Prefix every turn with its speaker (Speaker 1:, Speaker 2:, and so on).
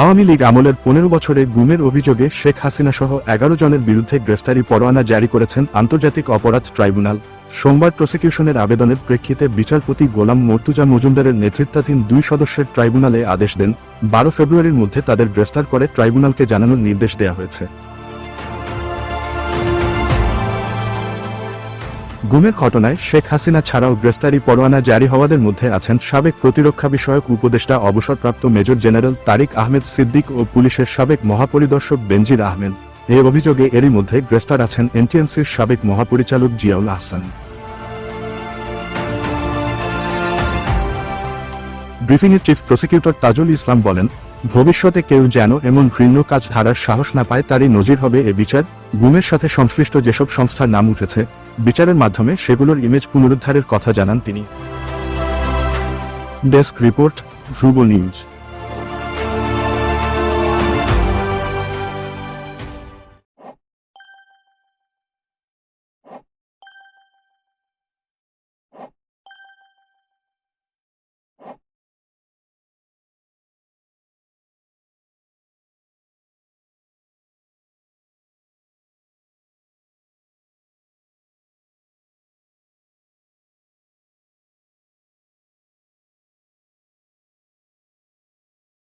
Speaker 1: আওয়ামী লীগ আমলের পনেরো বছরে গুমের অভিযোগে শেখ হাসিনা সহ এগারো জনের বিরুদ্ধে গ্রেফতারি পরোয়ানা জারি করেছেন আন্তর্জাতিক অপরাধ ট্রাইব্যুনাল। সোমবার প্রসিকিউশনের আবেদনের প্রেক্ষিতে বিচারপতি গোলাম মর্তুজা মজুমদারের নেতৃত্বাধীন দুই সদস্যের ট্রাইব্যুনালে আদেশ দেন, বারো ফেব্রুয়ারির মধ্যে তাদের গ্রেফতার করে ট্রাইব্যুনালকে জানানোর নির্দেশ দেওয়া হয়েছে। গুমের ঘটনায় শেখ হাসিনা ছাড়াও গ্রেফতারি পরোয়ানা জারি হওয়াদের মধ্যে আছেন সাবেক প্রতিরক্ষা বিষয়ক উপদেষ্টা অবসরপ্রাপ্ত মেজর জেনারেল তারিক আহমেদ সিদ্দিক ও পুলিশের সাবেক মহাপরিদর্শক বেনজির আহমেদ। এই অভিযোগে এরই মধ্যে গ্রেফতার আছেন এনটিএমসির সাবেক মহাপরিচালক জিয়াউল আহসান। ব্রিফিংয়ে চিফ প্রসিকিউটর তাজুল ইসলাম বলেন ভবিষ্যতে কেউ যেন এমন ঘৃণ্য কাজ ধারার সাহস না পায় তারই নজির হবে এ বিচার। গুমের সাথে সংশ্লিষ্ট যেসব সংস্থার নাম উঠেছে, বিচারের মাধ্যমে সেগুলোর ইমেজ পুনরুদ্ধারের কথা জানান তিনি। Desk report, Dhruba news.